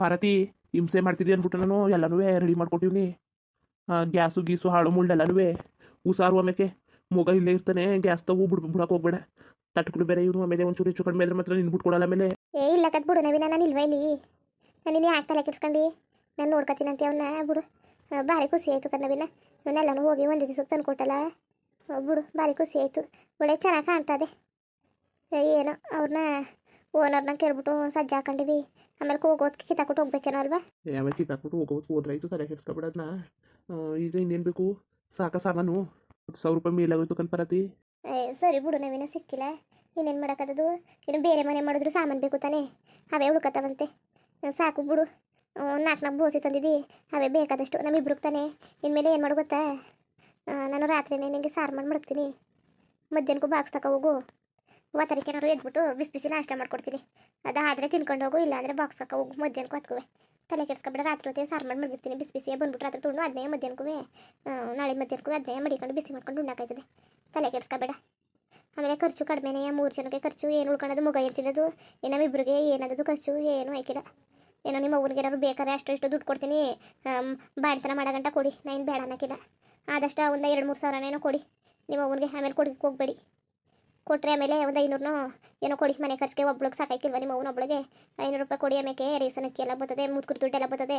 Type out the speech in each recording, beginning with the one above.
ಪಾರತಿ ಹಿಂಸೆ ಮಾಡ್ತಿದ್ದೆ ಅಂದ್ಬಿಟ್ಟು ನಾನು ಎಲ್ಲನೂ ರೆಡಿ ಮಾಡ್ಕೊಟ್ಟಿವ್ನಿ. ಗ್ಯಾಸು ಗೀಸು ಹಾಳು ಮುಳ್ಳೆಲ್ಲನೂ ಉಸಾರು ಆಮೇಲೆ ಮಗ ಇಲ್ಲೇ ಇರ್ತಾನೆ, ಗ್ಯಾಸ್ ತಗೋ ಬಿಡ್ ಬಿಡಕ್ಕೆ ಹೋಗ್ಬೇಡ. ತಟ್ಕೊಂಡು ಬೇರೆ ಇವನು ಆಮೇಲೆ ಒಂಚೂರು ಹೆಚ್ಚು ಕಡಿಮೆ ಆದ್ರೆ ಮಾತ್ರ ನಿನ್ ಕೊಡಲ್ಲ ಆಮೇಲೆ. ಏ, ಇಲ್ಲ ಕತ್ ಬಿಡು, ನವೀನ, ನಾನು ಇಲ್ವಾ ಇಲ್ಲಿ ನಾನು ಇನ್ನೇ ಆಗ್ತಲ್ಲ ಕೆಡ್ಸ್ಕೊಂಡು ನಾನು ನೋಡ್ಕೊತೀನಂತೆ ಅವನ್ನ ಬಿಡು. ಭಾರಿ ಖುಷಿ ಆಯಿತು ಕಣ್ ನವೀನ. ಇವನ್ನೆಲ್ಲನೂ ಹೋಗಿ ಒಂದು ದಿವಸಕ್ಕೆ ತಂದು ಕೊಟ್ಟಲ್ಲ. ಬಿಡು, ಭಾರಿ ಖುಷಿ ಆಯಿತು. ಒಳ್ಳೆ ಚೆನ್ನಾಗಿ ಕಾಣ್ತದೆ ಏನೋ ಅವ್ರನ್ನ ಓನರ್ನ ಕೇಳ್ಬಿಟ್ಟು ಸಜ್ಜ ಹಾಕೊಂಡಿವಿ. ಆಮೇಲೆ ಹೋಗೋದಕ್ಕೆ ಕಿತ್ತಾಕೊಟ್ಟು ಹೋಗ್ಬೇಕೇನೋ ಅಲ್ವಾ? ಏ, ಆಮೇಲೆ ಕಿತ್ತಾಕ್ಬಿಟ್ಟು ಹೋಗೋದು ಹೋದ್ರಾಯ್ತು ತಲೆ ಕೆಡ್ಸ್ಕೊಬಿಡೋದನ್ನ ಈಗ ಇನ್ನೇನು ಬೇಕು? ಸಾಕ ಸಾಮಾನು. ಸಾವಿರ ರೂಪಾಯಿ ಮೇಲಾಗೋಯ್ತು ಕನ್ಪರತಿ ಪಾರತಿ. ಏ ಸರಿ ಬಿಡು ನವೀನ ಸಿಕ್ಕಿಲ್ಲ. ಇನ್ನೇನು ಮಾಡೋಕ್ಕದು ಇನ್ನು ಬೇರೆ ಮನೆ ಮಾಡಿದ್ರು ಸಾಮಾನು ಬೇಕು ತಾನೇ. ಅವೇ ಉಳ್ಕತ್ತವಂತೆ. ಸಾಕು ಬಿಡು. ನಾಲ್ಕು ನಾಲ್ಕು ಬೋಸಿ ತಂದಿದ್ದಿ ಅವೇ ಬೇಕಾದಷ್ಟು. ನಮ್ಮಿಬ್ರಿಗೆ ತಾನೇ. ಇನ್ಮೇಲೆ ಏನು ಮಾಡು ಗೊತ್ತಾ? ನಾನು ರಾತ್ರಿನೇ ನಿನಗೆ ಸಾರು ಮಾಡಿ ಮಡಗ್ತೀನಿ ಮಧ್ಯಾಹ್ನಕ್ಕೂ ಬಾಕ್ಸ್ ತಗೋ ಹೋಗು. ಒತ್ತರಿಕೆ ಏನಾದ್ರು ಎದ್ಬಿಟ್ಟು ಬಿಸಿ ಬಿಸಿ ನಾಷ್ಟ ಮಾಡ್ಕೊಡ್ತೀನಿ. ಅದಾದರೆ ತಿನ್ಕೊಂಡು ಹೋಗು, ಇಲ್ಲಾಂದರೆ ಬಾಕ್ಸ್ ಹಾಕ ಹೋಗು, ಮಧ್ಯಾಹ್ನಕ್ಕೂ ಹತ್ಕುವೆ ತಲೆ ಕೆಡ್ಸ್ಕೊಬೇಡ, ರಾತ್ರಿ ಹೊತ್ತಿಗೆ ಸಾರು ಮಾಡಿ ಮಾಡಿಬಿಡ್ತೀನಿ ಬಿಸಿ ಬಿಸಿ ಬಂದ್ಬಿಟ್ಟು ರಾತ್ರಿ ತುಂಡು ಅದನ್ನೇ ಮಧ್ಯಾಹ್ನಕ್ಕೂ ನಾಳೆ ಮಧ್ಯಾಹ್ನಕ್ಕೂ ಅದನ್ನೇ ಮಡಿಕೊಂಡು ಬಿಸಿ ಮಾಡ್ಕೊಂಡು ಉಣ್ಣಾಕಾಯ್ತದೆ. ತಲೆ ಕೆಡ್ಸ್ಕೊಬೇಡ. ಆಮೇಲೆ ಖರ್ಚು ಕಡಿಮೆನೇ, ಮೂರು ಜನಕ್ಕೆ ಖರ್ಚು, ಏನು ಉಳ್ಕೊಳ್ಳೋದು ಮುಗ ತಿನ್ನೋದು? ಏನೋ ಇಬ್ಬರಿಗೆ ಏನಾದದು ಖರ್ಚು? ಏನೂ ಹಾಕಿಲ್ಲ ಏನೋ ನಿಮ್ಮ ಅವ್ರಿಗೆ ಏನಾದ್ರು ಬೇಕಾದ್ರೆ ಅಷ್ಟು ಇಷ್ಟು ದುಡ್ಡು ಕೊಡ್ತೀನಿ. ಬಾಡ್ತನ ಮಾಡೋ ಗಂಟ ಕೊಡಿ ನಾನು ಬೇಡ ಅನ್ನೋಕ್ಕಿಲ್ಲ ಆದಷ್ಟು ಒಂದು ಎರಡು ಮೂರು ಸಾವಿರನೇನೋ ಕೊಡಿ. ನಿಮ್ಮ ಅವ್ನಿಗೆ ಆಮೇಲೆ ಕೊಡಿ ಹೋಗ್ಬೇಡಿ. ಕೊಟ್ಟರೆ ಆಮೇಲೆ ಒಂದು ಐನೂರನೋ ಏನೋ ಕೊಡಿ, ಮನೆ ಖರ್ಚಿಗೆ ಒಬ್ಳಿಗೆ ಸಾಕಾಯ್ಕಿಲ್ವ ನಿಮ್ಮ ಅವನ ಒಬ್ಳಿಗೆ? ಐನೂರು ರೂಪಾಯಿ ಕೊಡಿ ಆಮೇಲೆ ರೇಷನ್ ಅಕ್ಕಿ ಎಲ್ಲ ಬರ್ತದೆ ಮುದ್ಕುರಿ ದುಡ್ಡೆಲ್ಲ ಬರ್ತದೆ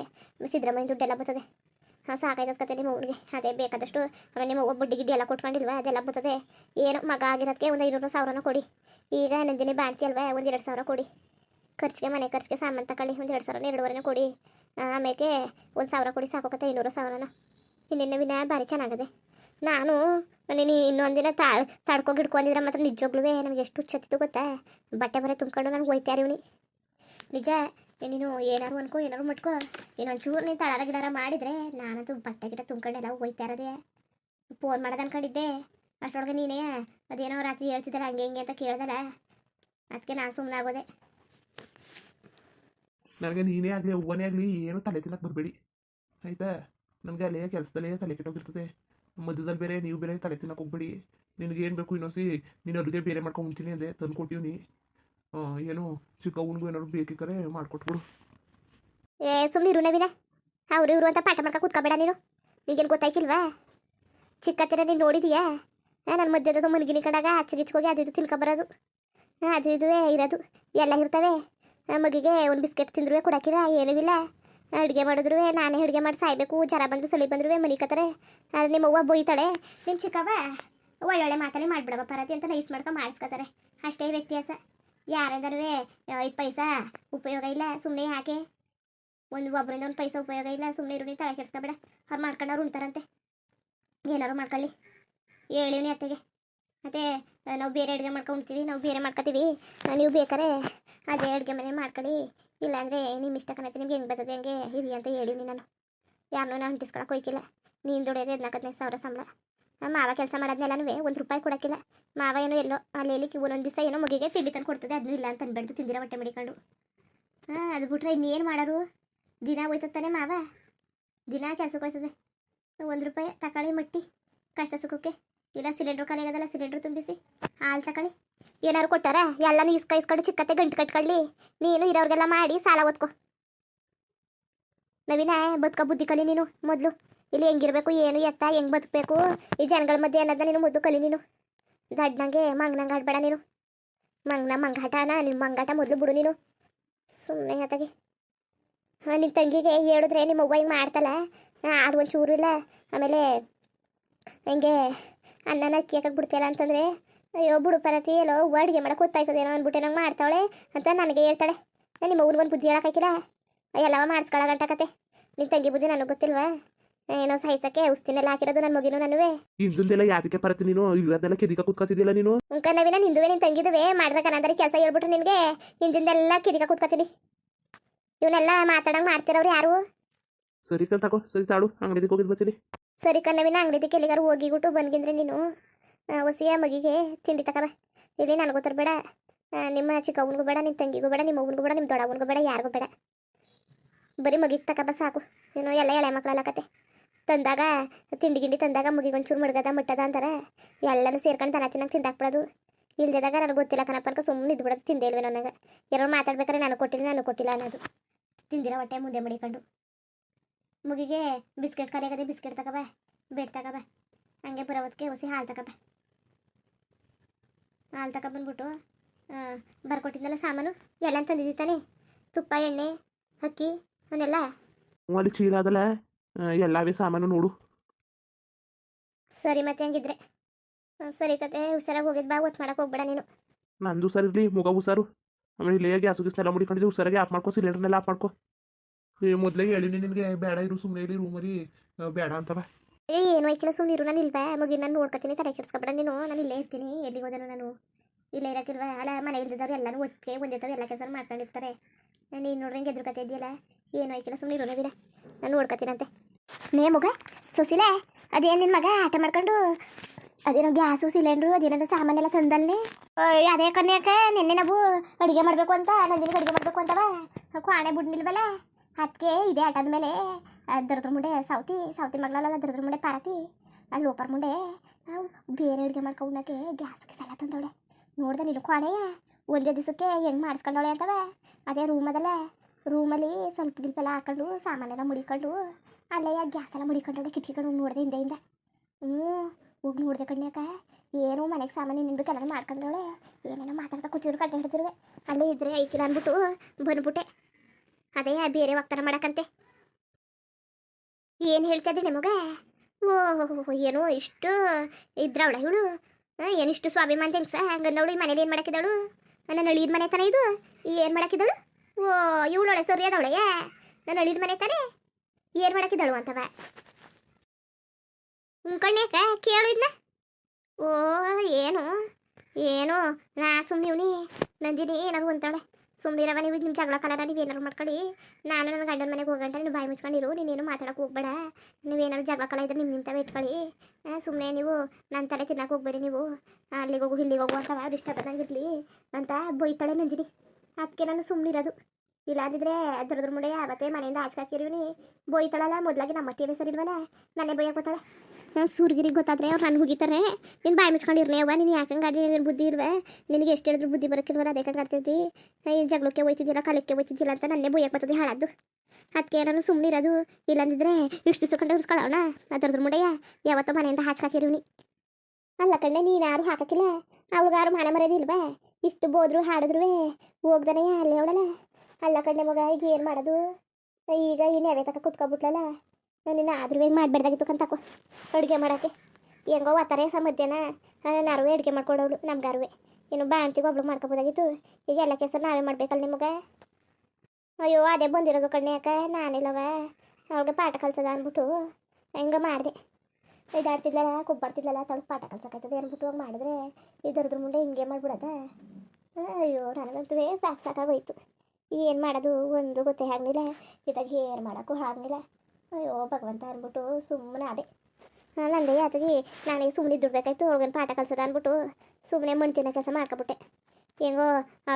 ಸಿದ್ದರಾಮಯ್ಯ ದುಡ್ಡೆಲ್ಲ ಬರ್ತದೆ. ಹಾಂ, ಸಾಕಾಯ್ತದ ಕತೆ ನಿಮ್ಮ ಅವ್ನಿಗೆ. ಅದೇ ಬೇಕಾದಷ್ಟು ಆಮೇಲೆ ನಿಮ್ಮ ಒಬ್ಬ ಗಿಡ್ಡಿ ಎಲ್ಲ ಕೊಟ್ಕೊಂಡಿಲ್ವ, ಅದೆಲ್ಲ ಬರ್ತದೆ. ಏನು ಮಗ ಆಗಿರೋದಕ್ಕೆ ಒಂದು ಐನೂರು ಸಾವಿರನ ಕೊಡಿ. ಈಗ ನಂದಿನಿ ಬಾಣ್ತಿ ಅಲ್ವಾ, ಒಂದು ಎರಡು ಸಾವಿರ ಕೊಡಿ. ಖರ್ಚಿಗೆ, ಮನೆ ಖರ್ಚಿಗೆ ಸಾಮಾನು ತಗೊಳ್ಳಿ ಒಂದು ಎರಡು ಸಾವಿರನ ಎರಡೂವರೆನ ಕೊಡಿ. ಆಮೇಲೆ ಒಂದು ಸಾವಿರ ಕೊಡಿ ಸಾಕೋಕತ್ತೆ ಐನೂರು ಸಾವಿರನ. ಇನ್ನೇನು ವಿನಯ ಭಾರಿ ಚೆನ್ನಾಗಿದೆ. ನಾನು ನೀನು ಇನ್ನೊಂದಿನ ತಾಳ್ ತಡ್ಕೊ ಗಿಡ್ಕೊಂಡಿದ್ರೆ ಮಾತ್ರ ನಿಜವಾಗ್ಲೂ ನಮ್ಗೆ ಎಷ್ಟು ಹುಚ್ಚತ್ತಿತ್ತು ಗೊತ್ತಾ? ಬಟ್ಟೆ ಬರೆ ತುಂಬ್ಕೊಂಡು ನನಗೆ ಹೋಯ್ತಾ ಇವನಿ ನಿಜ? ನೀನು ಏನಾರು ಅನ್ಕೋ, ಏನಾರು ಮಟ್ಕೋ. ಇನ್ನೊಂಚೂರು ನೀನು ತಳಾರ ಗಿಡಾರ ಮಾಡಿದರೆ ನಾನಂತೂ ಬಟ್ಟೆ ಗಿಡ ತುಂಬ್ಕೊಂಡೆಲ್ಲ ಹೋಯ್ತಾ ಇರೋದೆ ಫೋನ್ ಮಾಡೋದು ಅನ್ಕೊಂಡಿದ್ದೆ. ಅಷ್ಟೊಳಗೆ ನೀನೇ, ಅದೇನೋ ರಾತ್ರಿ ಹೇಳ್ತಿದ್ದಲ್ಲ, ಹಂಗೆ ಹಿಂಗೆ ಅಂತ ಕೇಳ್ದಲ್ಲ. ಅದಕ್ಕೆ ನಾನು ಸುಮ್ಮನೆ ಆಗೋದೆ. ನನಗೆ ನೀನೇ ಆಗಲಿ, ಅವ್ವನೇ ಆಗಲಿ, ಏನು ತಲೆ ತಿನ್ನಕ್ಕೆ ಬರಬೇಡಿ. ಆಯಿತಾ? ನನಗೆ ಅಲ್ಲೇ ಕೆಲಸದಲ್ಲೇ ತಲೆ ಕೆಟ್ಟೋಗಿರ್ತದೆ. ಮಧ್ಯದಲ್ಲಿ ಬೇರೆ, ನೀವು ಬೇರೆ ತಲೆ ತಿನ್ನಕ್ಕೆ ಹೋಗ್ಬೇಡಿ. ನಿನಗೆ ಏನು ಬೇಕು ಇನ್ನೊಸಿ, ನೀನು ಅಡುಗೆ ಬೇರೆ ಮಾಡ್ಕೊಂಡು ಉಣ್ತೀನಿ ಅಂದೆ, ತಂದು ಕೊಟ್ಟಿವ್ನಿ. ಏನು ಚಿಕ್ಕವನಿಗೂ ಏನಾದ್ರು ಬೇಕಿಕ್ಕರೆ ಮಾಡಿಕೊಟ್ಬಿಡು ಏ ಸುಮ್ಮನೆ ನವೀನ. ಅವ್ರು ಇವರು ಅಂತ ಪಾಠ ಮಾಡ್ಕೊ ಕೂತ್ಕೋಬೇಡ ನೀನು. ಈಗೇನು ಗೊತ್ತಾಯ್ತಿಲ್ವಾ ಚಿಕ್ಕತ್ತಿರ ನೀನು ನೋಡಿದೀಯಾ? ನನ್ನ ಮಧ್ಯದ ಮನಗಿನಿ ಕಡಾಗ ಹಚ್ಚಿಗಿಚ್ಕೋಗಿ ಅದು ಇದು ತಿನ್ಕೊಬರೋದು ಅದು ಇದುವೇ ಇರೋದು. ಎಲ್ಲ ಇರ್ತವೆ. ಮಗಿಗೆ ಒಂದು ಬಿಸ್ಕೆಟ್ ತಿಂದ್ರೂ ಕೊಡಕ್ಕಿಲ್ಲ ಏನೂ ಇಲ್ಲ. ಅಡುಗೆ ಮಾಡಿದ್ರು ನಾನೇ ಅಡುಗೆ ಮಾಡಿ ಸಾಯ್ಬೇಕು ಜರ ಬಂದ್ರು ಸಳಿ ಬಂದ್ರು ಮನಿಕತ್ತಾರೆ ಆದ್ರೆ ನಿಮ್ಮ ಅವ್ವ ಬೊಯ್ತಾಳೆ. ನಿಮ್ಮ ಚಿಕ್ಕವ್ವ ಒಳ್ಳೊಳ್ಳೆ ಮಾತಾಡಿ ಮಾಡಿಬಿಡವ ಪರತಿ ಅಂತ ನೈಸ್ ಮಾಡ್ಕೊಂಡು ಮಾಡಿಸ್ಕೊತಾರೆ. ಅಷ್ಟೇ ವ್ಯತ್ಯಾಸ. ಯಾರಂದ್ರೆ ಐದು ಪೈಸಾ ಉಪಯೋಗ ಇಲ್ಲ ಸುಮ್ಮನೆ ಯಾಕೆ? ಒಂದು ಒಬ್ಬರಿಂದ ಒಂದು ಪೈಸಾ ಉಪಯೋಗ ಇಲ್ಲ ಸುಮ್ಮನೆ ಇರುಣಿ ತಲೆ ಕೆಡ್ಸ್ಕೊಬೇಡ. ಅವ್ರು ಮಾಡ್ಕೊಂಡವ್ರು ಉಣ್ತಾರಂತೆ. ಏನಾರು ಮಾಡ್ಕೊಳ್ಳಿ. ಹೇಳಿವ್ನಿ ಅತ್ತೆಗೆ. ಮತ್ತೆ ನಾವು ಬೇರೆ ಅಡುಗೆ ಮಾಡ್ಕೊಂಡು ಉಣ್ತೀವಿ, ನಾವು ಬೇರೆ ಮಾಡ್ಕೊತೀವಿ. ನೀವು ಬೇಕಾರೆ ಅದೇ ಅಡುಗೆ ಮನೆ ಮಾಡ್ಕೊಳ್ಳಿ. ಇಲ್ಲಾಂದರೆ ನಿಮ್ಮ ಇಷ್ಟ ಕಣತ್ತೆ ನಿಮ್ಗೆ ಹೆಂಗೆ ಬರ್ತದೆ ಹಂಗೆ ಇರಿ ಅಂತ ಹೇಳಿವ್ನಿ ನಾನು. ಯಾರನ್ನೂ ನಾನು ಅಂಟಿಸ್ಕೊಳಕ್ಕೆ ಹೋಯ್ಕಿಲ್ಲ. ನೀನು ದುಡಿಯೋದು ಹದಿನಾಲ್ಕು ಹದಿನೈದು ಸಾವಿರ ಸಂಬಳ. ಮಾವ ಕೆಲಸ ಮಾಡೋದ್ನೆಲ್ಲನೂ ಒಂದು ರೂಪಾಯಿ ಕೊಡೋಕ್ಕಿಲ್ಲ. ಮಾವ ಏನೋ ಎಲ್ಲೋ ಅಲ್ಲಿ ಇಲ್ಲಿ ಒಂದೊಂದು ದಿವಸ ಏನೋ ಮಗಿಗೆ ತಿಂಡಿ ತಂದು ಕೊಡ್ತದೆ, ಅದು ಇಲ್ಲ ಅಂತ ಅನ್ಬಾರ್ದು ತಿಂದಿರ ಹೊಟ್ಟೆ ಮಡಿಕೊಂಡು. ಹಾಂ ಅದು ಬಿಟ್ರೆ ಇನ್ನೇನು ಮಾಡೋರು? ದಿನ ಹೋಯ್ತಾನೆ ಮಾವ? ದಿನ ಕೆಲ್ಸಕ್ಕೆ ಹೋಯ್ತದೆ. ಒಂದು ರೂಪಾಯಿ ತಕೊಳ್ಳಿ ಮಟ್ಟಿ, ಕಷ್ಟ ಸುಖಕ್ಕೆ. ಇಲ್ಲ ಸಿಲಿಂಡ್ರ್ ಖಾಲಿ ಆಗೋದಲ್ಲ ಸಿಲಿಂಡ್ರ್ ತುಂಬಿಸಿ. ಹಾಲು ತಕೊಳ್ಳಿ ಏನಾರು ಕೊಟ್ಟಾರ? ಎಲ್ಲನೂ ಇಸ್ಕ, ಇಸ್ಕೊಂಡು ಚಿಕ್ಕತ್ತೆ ಗಂಟು ಕಟ್ಕೊಳ್ಳಿ. ನೀನು ಇರೋರಿಗೆಲ್ಲ ಮಾಡಿ ಸಾಲ ಓದ್ಕೊ ನವೀನ, ಬದುಕ ಬುದ್ಧಿ ಕಲಿ ನೀನು, ಮೊದಲು. ಇಲ್ಲಿ ಹೆಂಗಿರ್ಬೇಕು, ಏನು ಎತ್ತ, ಹೆಂಗ್ ಬದುಕಬೇಕು? ಈ ಜನಗಳ ಮಧ್ಯೆ ಅನ್ನೋದ ನೀನು ಮೊದಲು ಕಲಿ ನೀನು. ದಡ್ಡಂಗೆ, ಮಂಗ್ನಂಗೆ ಆಡ್ಬೇಡ ನೀನು. ಮಂಗನ ಮಂಗಾಟನ ನಿನ್ನ ಮಂಗಾಟ ಮೊದಲು ಬಿಡು ನೀನು. ಸುಮ್ಮನೆ ಅತ್ತಾಗೆ ಹಾಂ ನಿನ್ನ ತಂಗಿಗೆ ಹೇಳಿದ್ರೆ ನಿಮ್ಮ ಅವ್ವ ಹಿಂಗೆ ಮಾಡ್ತಲ್ಲ ಅದು ಒಂದು ಇಲ್ಲ. ಆಮೇಲೆ, ಹಿಂಗೆ ಅನ್ನನ ಅಕ್ಕಿ ಹಾಕಕ್ಕೆ ಬಿಡ್ತಿಲ್ಲ ಅಂತಂದರೆ ಅಯ್ಯೋ ಬಿಡು ಪರತಿ ಎಲ್ಲೋ ಅಡುಗೆ ಮಾಡೋಕೆ ಗೊತ್ತಾಯ್ತದೇನೋ ಅಂದ್ಬಿಟ್ಟು ನಂಗೆ ಮಾಡ್ತಾವಳೆ ಅಂತ ನನಗೆ ಹೇಳ್ತಾಳೆ. ನಾನು ನಿಮ್ಮ ಅವ್ನಿಗೆ ಬುದ್ಧಿ ಹೇಳಕ್ಕಾಕಿಲ್ಲ ಎಲ್ಲವ ಮಾಡಿಸ್ಕೊಳ್ಳೋ ನಿನ್ ನಿನ್ನ ತಂಗಿ ಬುದ್ಧಿ ನನಗೆ ಗೊತ್ತಿಲ್ವಾ? ಏನೋ ಸಹಿಸಕ್ಕೆ ಉಸ್ತಿನೆಲ್ಲ ಹಾಕಿರೋದು ನನ್ನ ಮಗಿನೂ ನನುವೆ. ಹಿಂದುಂದೆಲ್ಲ ಯಾತಕ್ಕೆ ಪರತಿ ನೀನು? ಇರೋದೆಲ್ಲ ಕೆದಿಕ ಕೂತ್ಕೊತಿದ್ದಿಲ್ಲ ನೀನು? ಉಂಕ ನವೀನ ನಿಂದುವೆ ನಿನ್ ತಂಗಿದುವೆ ಮಾಡ್ಬೇಕು ಅನ್ನಂದ್ರೆ ಕೆಲಸ ಹೇಳ್ಬಿಟ್ರು ನಿನಗೆ ಹಿಂದಿಂದೆಲ್ಲ ಕೆದಿಕ ಕೂತ್ಕೊತೀನಿ. ಇವನ್ನೆಲ್ಲ ಮಾತಾಡಂಗೆ ಮಾಡ್ತಿರೋರು ಯಾರು? ಸರಿ ಕಲ್ ತಗೋ ಸರಿ ತಾಳು ಅಂಗಡಿ ಹೋಗಿದ್ ಬರ್ತೀನಿ. ಸರಿ ಕನ್ನವಿನ ಅಂಗಡಿದಕ್ಕೆ ಹೋಗಿ ಹೋಗಿಬಿಟ್ಟು ಬಂದ್ಗಿಂದ್ರೆ ನೀನು ಹೊಸಿಯ ಮಗಿಗೆ ತಿಂಡಿ ತಕಬ. ಇಲ್ಲಿ ನನಗೂ ಬೇಡ. ನಿಮ್ಮ ಚಿಕ್ಕವನಿಗೂ ಬೇಡ, ನಿಮ್ಮ ತಂಗಿಗೂ ಬೇಡ, ನಿಮ್ಮ ಅವ್ವನಿಗೂ ಬೇಡ, ನಿಮ್ಮ ದೊಡ್ಡವನಿಗೂ ಬೇಡ, ಯಾರಿಗೂ ಬೇಡ. ಬರೀ ಮಗಿಗೆ ತಕಬ ಸಾಕು. ಏನೋ, ಎಲ್ಲ ಎಳೆ ಮಕ್ಕಳೆಲ್ಲ ಕತೆ ತಂದಾಗ ತಿಂಡಿ ಗಿಂಡಿ ತಂದಾಗ ಮಗಿಗೆ ಒಂಚೂರು ಮಡ್ಗದ, ಮುಟ್ಟದ ಅಂತಾರೆ. ಎಲ್ಲನೂ ಸೇರ್ಕೊಂಡು ತನ ತಿನ್ನಂಗೆ ತಿಂದಾಕ್ಬಿಡೋದು ಇಲ್ದಿದಾಗ ನನಗೆ ಗೊತ್ತಿಲ್ಲ ಕಣಪ್ಪ ಅನ್ಕ ಸುಮ್ಮನೆ ಇದ್ಬಿಡೋದು ತಿಂದೇ ಇಲ್ವೇ ನನಗೆ. ಯಾರು ಮಾತಾಡ್ಬೇಕಾದ್ರೆ ನಾನು ಕೊಟ್ಟಿಲ್ಲ ನಾನು ಕೊಟ್ಟಿಲ್ಲ ಅನ್ನೋದು. ತಿಂದಿರೋ ಹೊಟ್ಟೆ ಮುಂದೆ ಮಡಿಕೊಂಡು. ಮುಗಿಗೆ ಬಿಸ್ಕೆಟ್ ಕರಿಯಾಗದೆ ಬಿಸ್ಕೆಟ್ ತಗೋಬ ಬೆಡ್ ತಗೋಬ ಹಂಗೆ ಬರೋದಕ್ಕೆ ಹೊಸಿ ಹಾಲು ತಗೋಬ ಹಾಲು ತಗೊಬಂದ್ಬಿಟ್ಟು ಬರ್ಕೊಟ್ಟಿದ್ದಲ್ಲ ಸಾಮಾನು ಎಲ್ಲ ತಂದಿದ್ದಾನೆ ತುಪ್ಪ ಎಣ್ಣೆ ಅಕ್ಕಿ ಅವನ್ನೆಲ್ಲ? ಅಲ್ಲಿ ಚೀಲ ಅದಲ್ಲ ಎಲ್ಲವೇ ಸಾಮಾನು ನೋಡು. ಸರಿ ಮತ್ತೆ ಹಂಗಿದ್ರೆ. ಸರಿ ಕತೆ ಹುಷಾರಾಗಿ ಹೋಗಿದ್ ಬಾ ಒತ್ತು ಮಾಡಕ್ಕೆ ಹೋಗ್ಬೇಡ ನೀನು. ನಂದು ಸರಿ ಇರಲಿ ಮುಗ ಹುಷಾರು. ಆಮೇಲೆ ಇಲ್ಲೇ ಗ್ಯಾಸು ಗಿಸ್ನೆಲ್ಲ ಮುಡಿಕೊಂಡಿದ್ದು ಹುಷಾರಾಗಿ ಆಫ್ ಮಾಡ್ಕೊ ಸಿಲಿಂಡರ್ನೆಲ್ಲ ಆಫ್ ಮಾಡ್ಕೊ. ಮೊದಲೇ ಹೇಳಿನಿ ನಿನಗೆ ಬೇಡ ಇರು ಸುಮ್ಮನೆ ಇರು ಆ, ಬೇಡ ಅಂತವ ಏನು ಐಕಿಲ್ಲ ಸುಮ್ಮನೆ ಇರು ನಾನು ಇಲ್ವಾ? ಮಗಿ ನಾನು ನೋಡ್ಕೊತೀನಿ ತಲೆ ಕೆಡ್ಸ್ಕೊಬೇಡ. ನೀನು ನಾನು ಇಲ್ಲೇ ಇರ್ತೀನಿ. ಎಲ್ಲಿಗೆ ಹೋದನು ನಾನು? ಇಲ್ಲೇ ಇರಕ್ಕಿಲ್ವ ಅಲ್ಲ ಮನೆ ಇಲ್ದಿದ್ದವ್ರು ಎಲ್ಲರೂ ಒಟ್ಟಿಗೆ ಒಂದೇ ಎಲ್ಲ ಕೆಲಸ ಮಾಡ್ಕೊಂಡಿರ್ತಾರೆ. ನೀನು ನೋಡ್ರಿ ಹಿಂಗೆ ಎದುರ್ಕತೆ ಇದೆಯಲ್ಲ? ಏನು ಐಕಿಲ್ಲ ಸುಮ್ಮನೆ ಇರು ನವೀನ ನಾನು ನೋಡ್ಕೊತೀನಂತೆ. ನೇ ಮಗ ಸುಸಿಲೆ ಅದೇನು ನಿನ್ನ ಮಗ? ಆಟ ಮಾಡ್ಕೊಂಡು? ಅದೇನೋ ಗ್ಯಾಸು ಸಿಲಿಂಡ್ರು ಅದೇನೋ ಸಾಮಾನೆಲ್ಲ ತಂದಲ್ಲಿ ಅದೇ ಕನ್ಯಾಕ ನಿನ್ನೆ ನಾವು ಅಡುಗೆ ಮಾಡಬೇಕು ಅಂತ ನಂದಿನಿಗೆ ಅಡುಗೆ ಮಾಡಬೇಕು ಅಂತವ? ಕ್ವಾಣೆ ಬಿಡ್ನಿಲ್ವಲ್ಲ? ಅದಕ್ಕೆ ಇದೇ ಆಟದ ಮೇಲೆ ದರದ್ರ ಮುಂಡೆ ಸೌತಿ ಸೌತಿ ಮಗಳಲ್ಲ ದರದ್ರ ಮುಂಡೆ ಪಾರತಿ ಅಲ್ಲಿ ಲೋಪರ್ ಮುಂಡೆ ನಾವು ಬೇರೆ ಅಡುಗೆ ಮಾಡ್ಕೊ ಉಣ್ಣಕ್ಕೆ ಸಲ ತಂದವಳೆ. ನೋಡ್ದೆ ನೀನು ಅಣೆಯ ಒಂದೇ ದಿವಸಕ್ಕೆ ಹೆಂಗೆ ಮಾಡಿಸ್ಕೊಂಡವಳೆ ಅಂತವೆ. ಅದೇ ರೂಮ್ ಅದಲ್ಲ ರೂಮಲ್ಲಿ ಸ್ವಲ್ಪ ಗಿಲ್ಪೆಲ್ಲ ಹಾಕೊಂಡು ಸಾಮಾನೆಲ್ಲ ಮುಡಿಕೊಂಡು, ಅಲ್ಲೇ ಗ್ಯಾಸ್ ಎಲ್ಲ ಮುಡಿಕೊಂಡವಳೆ ನೋಡ್ದ ನೋಡಿದೆ ಹಿಂದೆಯಿಂದ ಹ್ಞೂ, ಹೋಗಿ ನೋಡಿದೆ ಕಣ್ಯಾಕ ಏನು ಮನೆಗೆ ಸಾಮಾನು ನಿಂದು ಕೆಲಸ ಮಾಡ್ಕೊಂಡವಳೆ. ಏನೇನೋ ಮಾತಾಡ್ತಾ ಕೂತಿದ್ರು ಕಟ್ಟ ಹಿಡಿದಿರುವೆ. ಅಲ್ಲೇ ಇದ್ರೆ ಐಕಿಲ್ಲ ಅಂದ್ಬಿಟ್ಟು ಬಂದ್ಬಿಟ್ಟೆ. ಅದೇ ಬೇರೆ ವಕ್ತಾರ ಮಾಡಕಂತೆ. ಏನು ಹೇಳ್ತದೆ ನಿಮಗ? ಮಗ ಓ ಏನೋ ಇಷ್ಟು ಇದ್ರವಳ ಇವಳು. ಏನಿಷ್ಟು ಸ್ವಾಭಿಮಾನ ತಿಳಿಸ ಹಂಗನ್ನವಳು ಈ ಮನೇಲಿ ಏನು ಮಾಡಾಕಿದಳು ನನ್ನ ಅಳಿದ ಮನೆ ತಾನೆ ಇದು? ಏನು ಮಾಡಾಕಿದಳು ಓ, ಇವಳೊಳೆ ಸರಿ ಅದವಳೆ? ನನ್ನ ಅಳಿದ ಮನೆ ತಾನೆ? ಏನು ಮಾಡಾಕಿದಳು ಅಂತವ? ಕಣ್ಯಾಕ ಕೇಳು ಇದ್ನ. ಓ, ಏನು ಏನು, ನಾ ಸುಮ್ಮನೆ ಇವನಿ, ನಂದಿನಿ ಏನಾರು ಅಂತಾಳೆ ಸುಮ್ಮನಿರವ ನೀವು ನಿಮ್ಮ ಜಗಳ ಕಲರ ನೀವು ಏನಾರು ಮಾಡ್ಕೊಳ್ಳಿ. ನಾನು ನನ್ನ ಗಂಡನ ಮನೆಗೆ ಹೋಗಂಟ ನೀನು ಬಾಯಿ ಮುಚ್ಕೊಂಡಿರು, ನೀನೇನು ಮಾತಾಡಕ್ಕೆ ಹೋಗ್ಬೇಡ. ನೀವೇನಾದ್ರು ಜಗಳ ಕಲ ಇದ್ರೆ ನಿಮ್ಮ ನಿಂತವೇ ಇಟ್ಕೊಳ್ಳಿ. ಸುಮ್ಮನೆ ನೀವು ನನ್ನ ತಲೆ ತಿನ್ನಕ್ಕೆ ಹೋಗ್ಬೇಡಿ ನೀವು. ಅಲ್ಲಿಗೆ ಹೋಗು, ಇಲ್ಲಿಗೆ ಹೋಗು ಅಂತ ಅವ್ರು ಇಷ್ಟಪಟ್ಟಂಗಿರಲಿ ಅಂತ ಬೈತಾಳೆ ನಂದಿನಿ. ಅದಕ್ಕೆ ನಾನು ಸುಮ್ಮನಿರೋದು ಇಲ್ಲಾಂದಿದ್ರೆ ಅದ್ರದ್ರ ಮುಂದೆ ಅವತ್ತೇ ಮನೆಯಿಂದ ಆಚೆ ಹಾಕಿರೀವಿ ಬೊಯ್ತಾಳಲ್ಲ ಮೊದ್ಲಾಗಿ ನಮ್ಮ ಮಟ್ಟಿಗೆ ಸರಿ ಇಲ್ವಲ್ಲ? ನಾನೇ ಬೊಯ್ಯಕ್ಕೆ ಸೂರ್ಗಿರಿಗೆ ಗೊತ್ತಾದ್ರೆ ಅವ್ರು ನಾನು ಹೋಗಿತಾರೆ. ನೀನು ಬಾಯಿ ಮುಚ್ಕೊಂಡಿರ್ಲಿ ಅವ್ವ, ನೀನು ಯಾಕಂಗೆ ಗಾಡಿ ನಿನ್ನ ಬುದ್ಧಿ ಇರುವೆ. ನಿನಗೆ ಎಷ್ಟು ಹೇಳಿದ್ರು ಬುದ್ಧಿ ಬರೋಕ್ಕಿಲ್ವಲ್ಲ ಅದೇ ಕಂಗೆ ಆಡ್ತಿದ್ದಿ? ಏನು ಜಗಳಕ್ಕೆ ಹೋಯ್ತಿದ್ದಿಲ್ಲ ಕಲಕ್ಕೆ ಹೋಯ್ತಿದ್ದಿಲ್ಲ ಅಂತ ನನ್ನೇ ಬೂಯಕ್ಕೆ ಬರ್ತದೆ, ಹಾಳದ್ದು. ಅದಕ್ಕೆ ನಾನು ಸುಮ್ಮನಿರೋದು ಇಲ್ಲಂದಿದ್ರೆ ಇಷ್ಟು ದಿವಸ ಕಂಡು ಉರ್ಸ್ಕೊಳ್ಳೋಣ ಅದ್ರದ್ರ ಮುಂಡೆಯ, ಯಾವತ್ತೋ ಮನೆಯಿಂದ ಹಾಚ್ಕಾಕಿರಿವ್ನಿ ಅಲ್ಲ ಕಣ್ಣೆ ನೀನು ಯಾರು ಹಾಕಕ್ಕಿಲ್ಲ? ಅವಳಿಗಾರು ಮನೆ ಮರ್ಯಾದೆ ಇಲ್ವಾ? ಇಷ್ಟು ಬೋದ್ರು ಹಾಡಿದ್ರು ಹೋಗ್ದಾನೆ ಅಲ್ಲೇ ಅವಳಲ್ಲ. ಅಲ್ಲ ಕಣ್ಣೆ ಮಗ, ಈಗ ಏನು ಮಾಡೋದು? ಈಗ ಈ ನೆವೆ ತಕ ಕುತ್ಕೊಬಿಟ್ಲಲ್ಲ. ನಿನ್ನ ಆದ್ರೂ ಹೆಂಗೆ ಮಾಡಬೇಡ್ದಾಗಿತ್ತು ಕಂತಕೋ ಅಡುಗೆ ಮಾಡೋಕ್ಕೆ. ಹೆಂಗೋ ಒತ್ತಾರೆ ಸ ಮಧ್ಯಾಹ್ನ ನಾರುವೆ ಅಡುಗೆ ಮಾಡ್ಕೊಡೋಳು ನಮ್ಗಾರುವೆ. ಇನ್ನು ಬಾಣ್ತಿಗೆ ಒಬ್ಳು ಮಾಡ್ಕೊಬೋದಾಗಿತ್ತು. ಈಗ ಎಲ್ಲ ಕೆಲಸ ನಾವೇ ಮಾಡ್ಬೇಕಲ್ಲ ನಿಮಗೆ? ಅಯ್ಯೋ, ಅದೇ ಬಂದಿರೋದು ಕಣ್ಣೆ ಯಾಕ ನಾನಿಲ್ಲವ. ಅವಳಿಗೆ ಪಾಠ ಕಲ್ಸದ ಅಂದ್ಬಿಟ್ಟು ಹೆಂಗೆ ಮಾಡಿದೆ. ಇದಾಡ್ತಿದ್ಲಲ್ಲ, ಕುಬ್ಬಾಡ್ತಿದ್ಲಲ್ಲ ತಳಗೆ ಪಾಠ ಕಲ್ಸಕ್ಕಾಯ್ತದೆ ಅಂದ್ಬಿಟ್ಟು ಹಂಗೆ ಮಾಡಿದ್ರೆ ಇದರದ್ರ ಮುಂದೆ ಹಿಂಗೆ ಮಾಡ್ಬಿಡದ. ಅಯ್ಯೋ, ನನಗಂತೂ ಸಾಕು ಸಾಕಾಗೋಯ್ತು. ಏನು ಮಾಡೋದು? ಒಂದು ಗೊತ್ತೇ ಆಗಲಿಲ್ಲ. ಇದಾಗ ಏನು ಮಾಡೋಕ್ಕೂ ಆಗಲಿಲ್ಲ. ಅಯ್ಯೋ, ಭಗವಂತ ಅಂದ್ಬಿಟ್ಟು ಸುಮ್ಮನೆ ಅದೇ. ನಂದೇ ಆತಗಿ ನಾನೀಗ ಸುಮ್ಮನೆ ದುಡ್ಬೇಕಾಯ್ತು ಅವ್ಳಿಗೇನು ಪಾಠ ಕಲ್ಸದ ಅಂದ್ಬಿಟ್ಟು ಸುಮ್ಮನೆ ಮಣ್ತಿನ ಕೆಲಸ ಮಾಡ್ಕೊಬಿಟ್ಟೆ. ಹೆಂಗೋ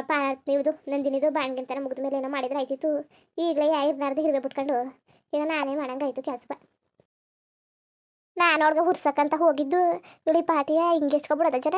ಪಾ ನೀವ್ದು ನಂದಿನಿದು ಬಾಣ್ಗಿಂತನ ಮುಗಿದ ಮೇಲೆ ಏನೋ ಮಾಡಿದ್ರೆ ಆಯ್ತಿತ್ತು. ಈಗಲೇ ಇರ್ಲಾರ್ದು ಹಿರಿವೆ ಬಿಟ್ಕೊಂಡು ಈಗ ನಾನೇ ಮಾಡಂಗಾಯ್ತು ಕೆಲಸ ನಾನು ಅವ್ಳಿಗೆ ಹುರ್ಸಕ್ಕಂತ ಹೋಗಿದ್ದು, ಇವಳಿ ಪಾಟಿಯ ಹಿಂಗೆ ಇಸ್ಕೊಬಿಡೋದ ಜನ?